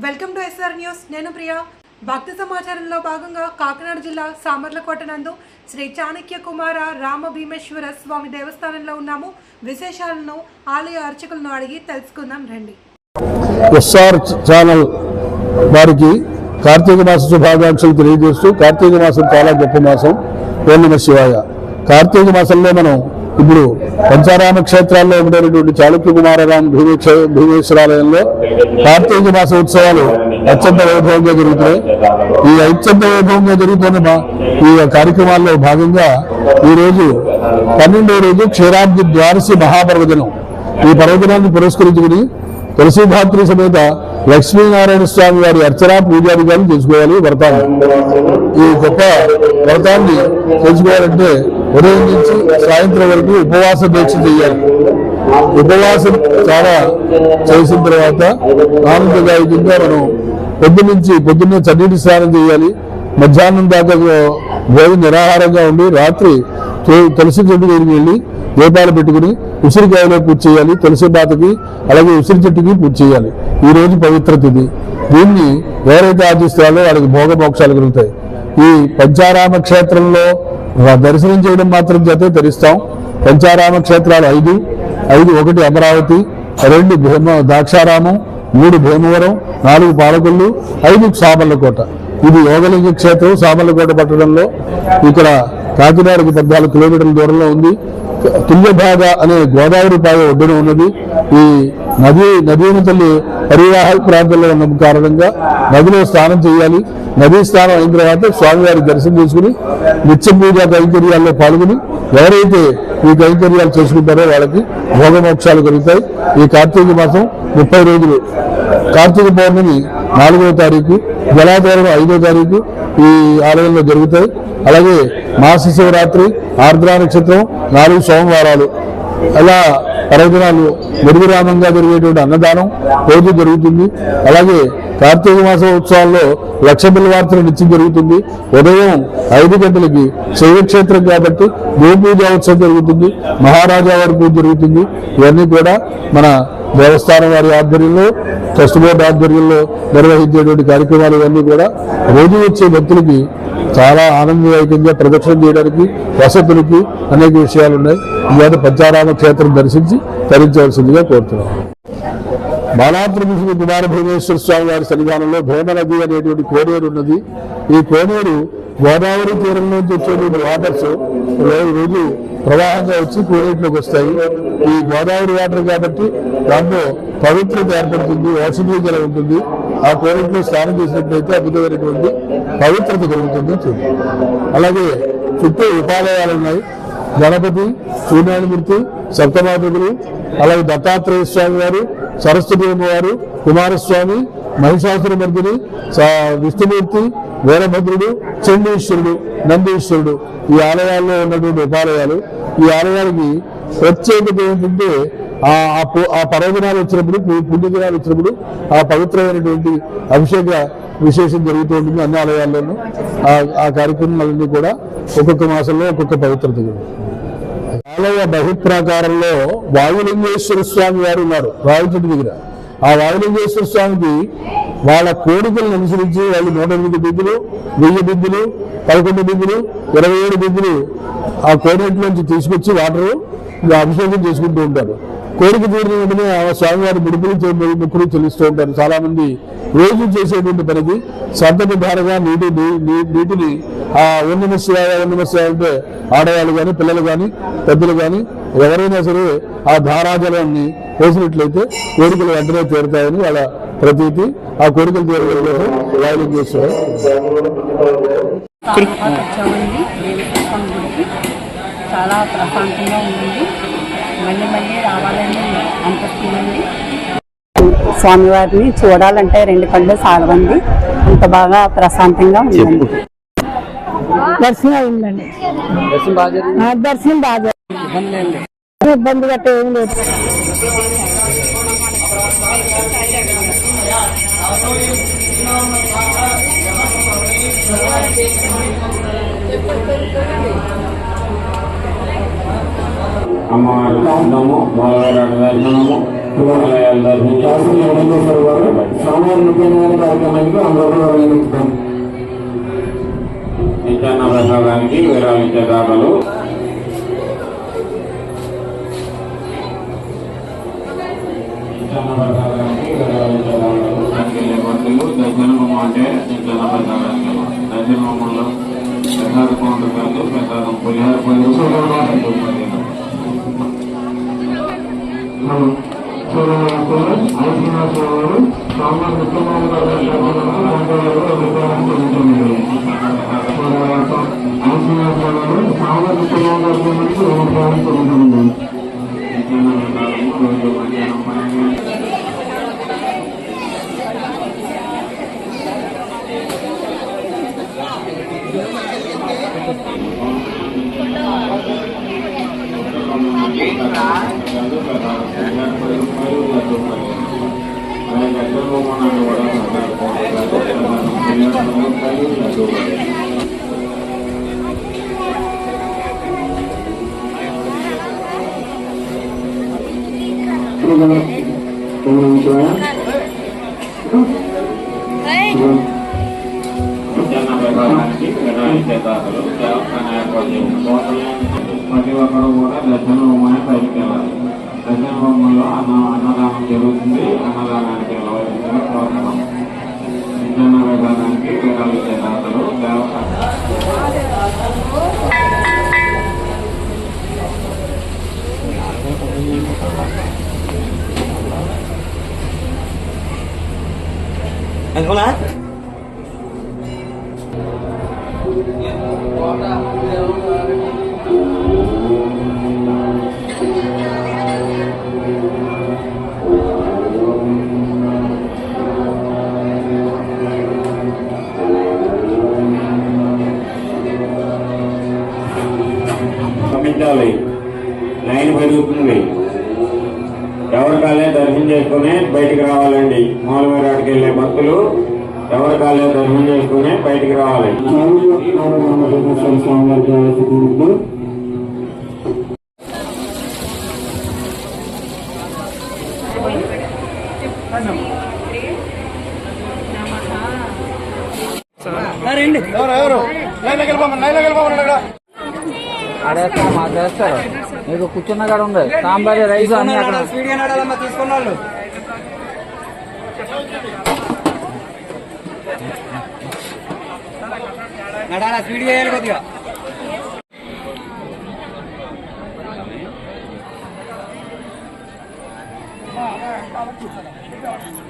Welcome to SR news. నేను ప్రియా. భక్తి సమాచారంలో భాగంగా కాకినాడ జిల్లా సామర్లకోట నందు శ్రీ చాణక్య కుమార రామ భీమేశ్వర స్వామి దేవస్థానంలో ఉన్నాము. విశేషాలను ఆలయ అర్చకులను అడిగి తెలుసుకుందాం రండి. ఎస్ఆర్ ఛానల్ వారికి కార్తీక మాస శుభాకాంక్షలు తెలియజేస్తూ కార్తీక మాసం చాలా గొప్ప మాసం. ఓం నమ శివాయ. కార్తీక మాసంలో మనం ఇప్పుడు పంచారామ క్షేత్రాల్లో ఉండేటువంటి చాళుక్య కుమారరామ భీమేక్ష భీమేశ్వరాలయంలో కార్తీక మాస ఉత్సవాలు అత్యంత వైభవంగా జరుగుతున్నాయి. ఈ అత్యంత వైభవంగా జరుగుతున్న మా- ఈ కార్యక్రమాల్లో భాగంగా ఈ రోజు రోజు క్షీరాబ్ది ద్వారసి మహాపర్వదినం ఈ పర్వదినాన్ని పురస్కరించుకుని తులసీధాత్రి సమేత లక్ష్మీనారాయణ స్వామి వారి అర్చనా పూజాధికారులు తెలుసుకోవాలి వ్రతాన్ని. ఈ గొప్ప వ్రతాన్ని తెలుసుకోవాలంటే ఉదయం నుంచి సాయంత్రం వరకు ఉపవాస దీక్ష చేయాలి. ఉపవాసం చాలా చేసిన తర్వాత ఆనందదాయకంగా మనం పొద్దు నుంచి పొద్దున్నే చన్నీటి స్నానం చేయాలి. మధ్యాహ్నం దాకా భోజనం నిరాహారంగా ఉండి రాత్రి తులసి చెట్టు దగ్గరికి వెళ్ళి దీపాలు పెట్టుకుని ఉసిరికాయలో పూజ చేయాలి. తులసి బాతకి అలాగే ఉసిరి చెట్టుకి పూజ చేయాలి. ఈ రోజు పవిత్ర తిథి. దీన్ని ఎవరైతే ఆర్జిస్తారో వాళ్ళకి భోగమోక్షాలు కలుగుతాయి. ఈ పంచారామ క్షేత్రంలో దర్శనం చేయడం మాత్రం చేతే ధరిస్తాం. పంచారామ క్షేత్రాలు ఐదు ఐదు ఒకటి అమరావతి రెండు భీమ దాక్షారామం మూడు భీమవరం నాలుగు పాలకొల్లు ఐదు సామర్లకోట. ఇది యోగలింగ క్షేత్రం సామర్లకోట పట్టణంలో. ఇక్కడ కాకినాడకి పద్నాలుగు కిలోమీటర్ల దూరంలో ఉంది. తుంగభాగ అనే గోదావరి పాయ ఒడ్డున ఉన్నది. ఈ నది నదీని తల్లి పరివాహక ప్రాంతంలో ఉన్న కారణంగా నదిలో స్నానం చేయాలి. నదీ స్నానం అయిన తర్వాత స్వామివారి దర్శనం చేసుకుని నిత్య పూజ కైంకర్యాల్లో పాల్గొని ఎవరైతే ఈ కైంకర్యాలు చేసుకుంటారో వాళ్ళకి భోగమోక్షాలు కలుగుతాయి. ఈ కార్తీక మాసం ముప్పై రోజులు. కార్తీక పౌర్ణమి నాలుగవ తారీఖు జలాధారం ఐదో తారీఖు ఈ ఆలయంలో జరుగుతాయి. అలాగే మాస శివరాత్రి ఆర్ద్రా నక్షత్రం నాలుగు సోమవారాలు. అలా పర్వదినాలు నిర్విరామంగా జరిగేటువంటి అన్నదానం రోజు జరుగుతుంది. అలాగే కార్తీక మాస ఉత్సవాల్లో లక్ష వార్తల నిత్యం జరుగుతుంది. ఉదయం ఐదు గంటలకి శైవక్షేత్రం కాబట్టి గోపూజ ఉత్సవం జరుగుతుంది. మహారాజా వారి పూజ జరుగుతుంది. ఇవన్నీ కూడా మన దేవస్థానం వారి ఆధ్వర్యంలో ట్రస్ట్ బోర్డు ఆధ్వర్యంలో నిర్వహించేటువంటి కార్యక్రమాలు ఇవన్నీ కూడా రోజు వచ్చే భక్తులకి చాలా ఆనందదాయకంగా ప్రదక్షిణ చేయడానికి వసతులకి అనేక విషయాలు ఉన్నాయి. ఇవాళ పంచారామ క్షేత్రం దర్శించి తరించవలసిందిగా కోరుతున్నాం. బాలాత్రిపుషుడు కుమార భీమేశ్వర స్వామి వారి సన్నిధానంలో భీమ నది అనేటువంటి కోనేరు ఉన్నది. ఈ కోనేరు గోదావరి తీరం నుంచి వచ్చేటువంటి వాటర్స్ రోజు ప్రవాహంగా వచ్చి కోనేటిలోకి వస్తాయి. ఈ గోదావరి వాటర్ కాబట్టి దాంట్లో పవిత్రత ఏర్పడుతుంది ఔషధీయ ఉంటుంది. ఆ కోనేటిలో స్నానం చేసినట్లయితే అద్భుతమైనటువంటి పవిత్రత కలుగుతుంది. చూడండి అలాగే చుట్టూ ఉపాలయాలు ఉన్నాయి. గణపతి సూర్యనారాయణమూర్తి సప్తమాతృకులు అలాగే దత్తాత్రేయ స్వామి వారు సరస్వతి వారు కుమారస్వామి మహిషాసుర మర్దిని విష్ణుమూర్తి వీరభద్రుడు చండీశ్వరుడు నందీశ్వరుడు ఈ ఆలయాల్లో ఉన్నటువంటి ఉపాలయాలు. ఈ ఆలయానికి ప్రత్యేకత ఏంటంటే ఆ ఆ ఆ పర్వదినాలు వచ్చినప్పుడు పుణ్యదినాలు వచ్చినప్పుడు ఆ పవిత్రమైనటువంటి అభిషేక విశేషం జరుగుతూ ఉంటుంది అన్ని ఆలయాల్లోనూ. ఆ కార్యక్రమాలన్నీ కూడా ఒక్కొక్క మాసంలో ఒక్కొక్క పవిత్రత ఆలయ బహిప్రాకారంలో వాయులింగేశ్వర స్వామి వారు ఉన్నారు రావిచెట్టు దగ్గర. ఆ వాయులింగేశ్వర స్వామికి వాళ్ళ కోరికలను అనుసరించి వాళ్ళు నూట ఎనిమిది బిద్దులు వెయ్యి బిద్దులు పదకొండు బిద్దులు ఇరవై ఏడు బిద్దులు ఆ కోనేటిలోంచి తీసుకొచ్చి వాటర్ అభిషేకం చేసుకుంటూ ఉంటారు. కోరిక తీరిన వెంటనే ఆ స్వామివారి ముడుపులు ముక్కులు చెల్లిస్తూ ఉంటారు. చాలా మంది రోజు చేసేటువంటి పనికి సంతతి ధారగా నీటి నీటిని ఆ ఉన్నమ శివాయ అంటే ఆడవాళ్ళు కానీ పిల్లలు కానీ పెద్దలు కానీ ఎవరైనా సరే ఆ ధారాజలాన్ని వేసినట్లయితే కోరికలు వెంటనే తీరుతాయని వాళ్ళ ప్రతీతి. ఆ కోరికలు తీరడం వాళ్ళు చేస్తారు చాలా ప్రశాంతంగా ఉంది మళ్ళీ మళ్ళీ రావాలని అనిపిస్తుందండి స్వామివారిని చూడాలంటే రెండు కళ్ళు సాగవండి. అంత బాగా ప్రశాంతంగా ఉందండి. దర్శనం అయిందండి. ఆ, దర్శనం బాగా. ఇబ్బంది గట్ట ఏం లేదు. అమ్మవారి నమో నమో. శివాలయాలు దర్శించి సోమవారం కార్యక్రమానికి అందరూ నిర్వహిస్తాం నిత్యాన్న ప్రసాదానికి విరాళించే దాతలు నిత్యాన్న ప్రసాదానికి విరాళించే దాతలు సంఖ్యలే అంటే నిత్యాన్న ప్రసాదానికి దర్శనములో ప్రసాద కౌంటర్ ప్రసాదం పులిహార పది రూపాయలు నిత్యాన్న ప్రసాదము రోజు మధ్యాహ్నం పన్నెండు ప్రతి ఒక్కరు కూడా దర్శన హోమాన్ని 来过来。కాడికి వెళ్ళే భక్తులు ఎవరి కాలే దర్శనం చేసుకుని బయటికి రావాలి అక్కడ మా చేస్తారు మీకు కూర్చున్న కాడ ఉంది సాంబార్ రైస్ అన్ని అక్కడ ನಡಾಣ ಸ್ಪೀಡ್ಗೆ ಹೇಳ್ಕೊತೀವ Thank